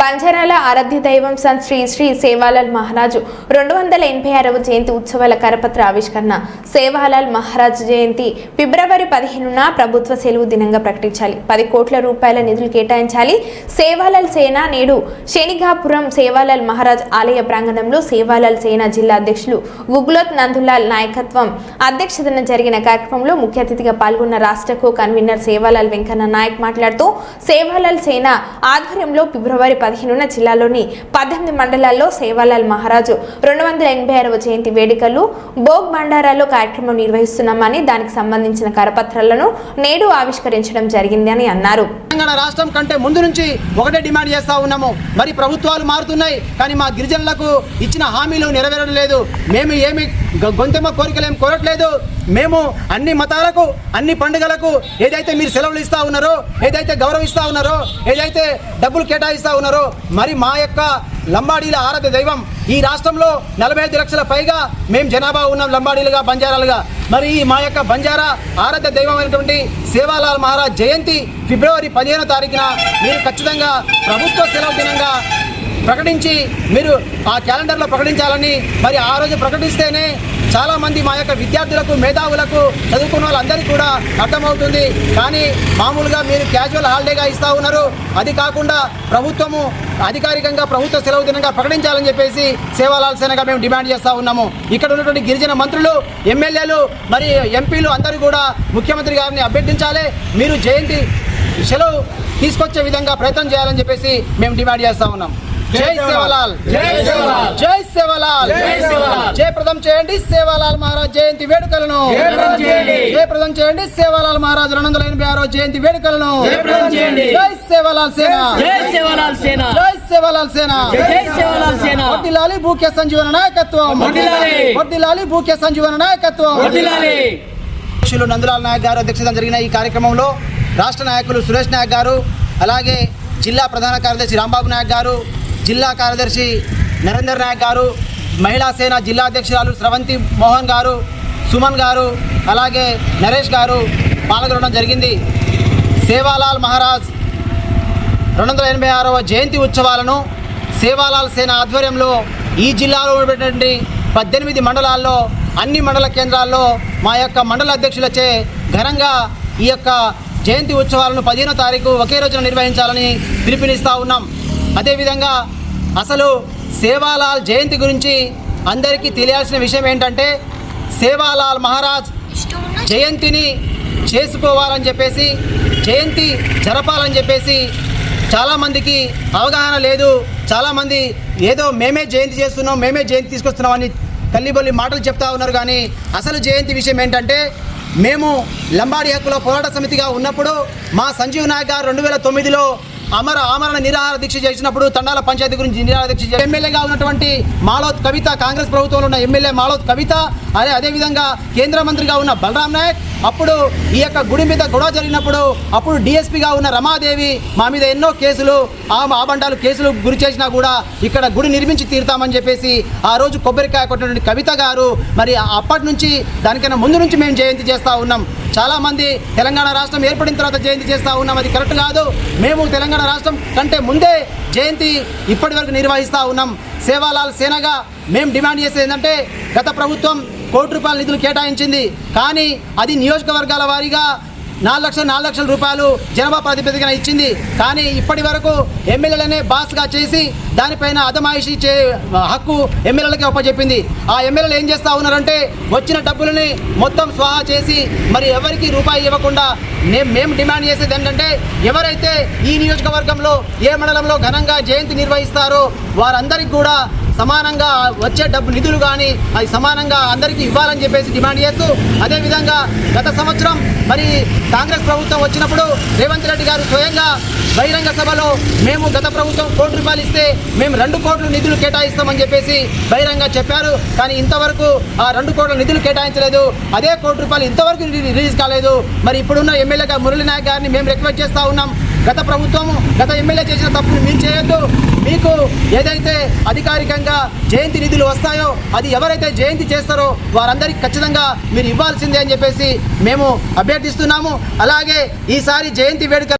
బంజారాల ఆరాధ్య దైవం సంత్ శ్రీ శ్రీ సేవాలాల్ మహారాజు. రెండు వందల ఎనభై ఆరవ జయంతి ఉత్సవాల కరపత్ర ఆవిష్కరణ. సేవాలాల్ మహారాజ్ జయంతి ఫిబ్రవరి పదిహేనున ప్రభుత్వ సెలవు దినంగా ప్రకటించాలి. పది కోట్ల రూపాయల నిధులు కేటాయించాలి. సేవాలాల్ సేన నేడు శనిగాపురం సేవాలాల్ మహారాజ్ ఆలయ ప్రాంగణంలో సేవాలాల్ సేన జిల్లా అధ్యక్షులు గుగ్లోత్ నందులాల్ నాయకత్వం అధ్యక్షతన జరిగిన కార్యక్రమంలో ముఖ్య అతిథిగా పాల్గొన్న రాష్ట్ర కన్వీనర్ సేవాలాల్ వెంకన్న నాయక్ మాట్లాడుతూ సేవాలాల్ సేన ఆధ్వర్యంలో ఫిబ్రవరి పదిహేనున జిల్లాలోని పద్దెనిమిది మండలాల్లో సేవాలాల్ మహారాజు రెండు వందల ఎనభై ఆరవ జయంతి వేడుకలు భోగ్ బండారాలో కార్యక్రమం నిర్వహిస్తున్నామని దానికి సంబంధించిన కరపత్రాలను నేడు ఆవిష్కరించడం జరిగిందని అన్నారు. తెలంగాణ రాష్ట్రం కంటే ముందు నుంచి ఒకటే డిమాండ్ చేస్తా ఉన్నాము. మరి ప్రభుత్వాలు మారుతున్నాయి కానీ మా గిరిజనులకు ఇచ్చిన హామీలు నెరవేరడం లేదు. మేము ఏమి గొంతెమ్మ కోరికలు ఏమి కోరట్లేదు. మేము అన్ని మతాలకు అన్ని పండుగలకు ఏదైతే మీరు సెలవులు ఇస్తూ ఉన్నారో ఏదైతే గౌరవిస్తూ ఉన్నారో ఏదైతే డబ్బులు కేటాయిస్తూ ఉన్నారో మరి మా యొక్క లంబాడీల ఆరాధ్య దైవం ఈ రాష్ట్రంలో నలభై ఐదు లక్షల పైగా మేము జనాభా ఉన్నాం లంబాడీలుగా బంజారాలుగా. మరి ఈ మా యొక్క బంజారా ఆరాధ్య దైవం అయినటువంటి సేవాలాల్ మహారాజ్ జయంతి ఫిబ్రవరి పదిహేనో తారీఖున మీరు ఖచ్చితంగా ప్రభుత్వ సెలవు దినంగా ప్రకటించి మీరు ఆ క్యాలెండర్లో ప్రకటించాలని మరి ఆ రోజు ప్రకటిస్తేనే చాలామంది మా యొక్క విద్యార్థులకు మేధావులకు చదువుకున్న వాళ్ళందరికీ కూడా అర్థమవుతుంది. కానీ మామూలుగా మీరు క్యాజువల్ హాలిడేగా ఇస్తూ ఉన్నారు. అది కాకుండా ప్రభుత్వము అధికారికంగా ప్రభుత్వ సెలవు దినంగా ప్రకటించాలని చెప్పేసి సేవాలాల్సనగా మేము డిమాండ్ చేస్తూ ఉన్నాము. ఇక్కడ ఉన్నటువంటి గిరిజన మంత్రులు ఎమ్మెల్యేలు మరి ఎంపీలు అందరూ కూడా ముఖ్యమంత్రి గారిని అభ్యర్థించాలి. మీరు జయంతి సెలవు తీసుకొచ్చే విధంగా ప్రయత్నం చేయాలని చెప్పేసి మేము డిమాండ్ చేస్తా ఉన్నాం. జై సేవలాల్. జై సేవలాల్. జై సేవలాల్. జై సేవలాల్. జయప్రదం చేయండి సేవాలాల్ మహారాజ్ జయంతి వేడుకలను. జయప్రదం చేయండి. సేవాలాల్ మహారాజ్ రెండు వందల ఎనభై ఆరో జయంతి వేడుకలను. జై సేవాలాల్ సేన. జై సేవలాల్ సేన. జై సేవాలాల్ సేన. జై సేవలాల్ సేన. వర్ధిల్లాలి భూక్య సంజీవన నాయకత్వం. వర్ధిల్లాలి భూక్య సంజీవన నాయకత్వం. అధ్యక్షులు నందులాల్ నాయక్ గారు అధ్యక్షతన జరిగిన ఈ కార్యక్రమంలో రాష్ట్ర నాయకులు సురేష్ నాయక్ గారు అలాగే జిల్లా ప్రధాన కార్యదర్శి రాంబాబు నాయక్ గారు జిల్లా కార్యదర్శి నరేందర్ నాయక్ గారు మహిళా సేన జిల్లా అధ్యక్షురాలు స్రవంతి మోహన్ గారు సుమన్ గారు అలాగే నరేష్ గారు పాల్గొనడం జరిగింది. సేవాలాల్ మహారాజ్ రెండు వందల ఎనభై ఆరవ జయంతి ఉత్సవాలను సేవాలాల్ సేన ఆధ్వర్యంలో ఈ జిల్లాలో ఉన్నటువంటి పద్దెనిమిది మండలాల్లో అన్ని మండల కేంద్రాల్లో మా యొక్క మండల అధ్యక్షులచే ఘనంగా ఈ యొక్క జయంతి ఉత్సవాలను పదిహేనో తారీఖు ఒకే రోజున నిర్వహించాలని పిలుపునిస్తూ ఉన్నాం. అదేవిధంగా అసలు సేవాలాల్ జయంతి గురించి అందరికీ తెలియాల్సిన విషయం ఏంటంటే సేవాలాల్ మహారాజ్ జయంతిని చేసుకోవాలని చెప్పేసి జయంతి జరపాలని చెప్పేసి చాలామందికి అవగాహన లేదు. చాలామంది ఏదో మేమే జయంతి చేస్తున్నాం మేమే జయంతి తీసుకొస్తున్నాం అని తల్లిబొల్లి మాటలు చెప్తా ఉన్నారు. కానీ అసలు జయంతి విషయం ఏంటంటే మేము లంబాడి హక్కుల పోరాట సమితిగా ఉన్నప్పుడు మా సంజీవ్ నాయక్ గారు రెండు వేల తొమ్మిదిలో అమర ఆమరణ నిరాహార దీక్ష చేసినప్పుడు తండాల పంచాయతీ గురించి నిరాహార దీక్ష ఎమ్మెల్యేగా ఉన్నటువంటి మాలోత్ కవిత కాంగ్రెస్ ప్రభుత్వంలో ఉన్న ఎమ్మెల్యే మాలోత్ కవిత అదే అదేవిధంగా కేంద్ర మంత్రిగా ఉన్న బలరాం నాయక్ అప్పుడు ఈ యొక్క గుడి మీద గొడవ జరిగినప్పుడు అప్పుడు డిఎస్పీగా ఉన్న రమాదేవి మా మీద ఎన్నో కేసులు ఆ ఆబండాలు కేసులు గురి చేసినా కూడా ఇక్కడ గుడి నిర్మించి తీరుతామని చెప్పేసి ఆ రోజు కొబ్బరికాయ కొట్టినటువంటి కవిత గారు మరి అప్పటి నుంచి దానికన్నా ముందు నుంచి మేము జయంతి చేస్తూ ఉన్నాం. చాలామంది తెలంగాణ రాష్ట్రం ఏర్పడిన తర్వాత జయంతి చేస్తూ ఉన్నాం. అది కరెక్ట్ కాదు. మేము తెలంగాణ రాష్ట్రం కంటే ముందే జయంతి ఇప్పటి వరకు నిర్వహిస్తూ ఉన్నాం. సేవాలాల్ సేనగా మేము డిమాండ్ చేసేది ఏంటంటే గత ప్రభుత్వం కోటి రూపాయల నిధులు కేటాయించింది. కానీ అది నియోజకవర్గాల వారీగా నాలుగు లక్షలు నాలుగు లక్షల రూపాయలు జనాభా ప్రాతిపదికన ఇచ్చింది. కానీ ఇప్పటి వరకు ఎమ్మెల్యేలనే బాస్గా చేసి దానిపైన అదమాయిషీ చే హక్కు ఎమ్మెల్యేలకే అప్పచెప్పింది ఆ ఎమ్మెల్యేలు ఏం చేస్తూ ఉన్నారంటే వచ్చిన డబ్బులని మొత్తం స్వాహా చేసి మరి ఎవరికి రూపాయి ఇవ్వకుండా మేము మేము డిమాండ్ చేసేది ఏంటంటే ఎవరైతే ఈ నియోజకవర్గంలో ఏ మండలంలో ఘనంగా జయంతి నిర్వహిస్తారో వారందరికీ కూడా సమానంగా వచ్చే డబ్బు నిధులు కానీ అది సమానంగా అందరికీ ఇవ్వాలని చెప్పేసి డిమాండ్ చేస్తూ అదేవిధంగా గత సంవత్సరం మరి కాంగ్రెస్ ప్రభుత్వం వచ్చినప్పుడు రేవంత్ రెడ్డి గారు స్వయంగా బహిరంగ సభలో మేము గత ప్రభుత్వం కోటి రూపాయలు ఇస్తే మేము రెండు కోట్ల నిధులు కేటాయిస్తామని చెప్పేసి బహిరంగ చెప్పారు. కానీ ఇంతవరకు ఆ రెండు కోట్ల నిధులు కేటాయించలేదు. అదే కోటి రూపాయలు ఇంతవరకు రిలీజ్ కాలేదు. మరి ఇప్పుడున్న ఎమ్మెల్యేగా మురళీ నాయక్ గారిని మేము రిక్వెస్ట్ చేస్తూ ఉన్నాం. గత ప్రభుత్వం గత ఎమ్మెల్యే చేసిన తప్పును మీరు చేయొద్దు. మీకు ఏదైతే అధికారికంగా జయంతి నిధులు వస్తాయో అది ఎవరైతే జయంతి చేస్తారో వారందరికీ ఖచ్చితంగా మీరు ఇవ్వాల్సిందే అని చెప్పేసి మేము అభ్యర్థిస్తున్నాము. అలాగే ఈసారి జయంతి వేడుక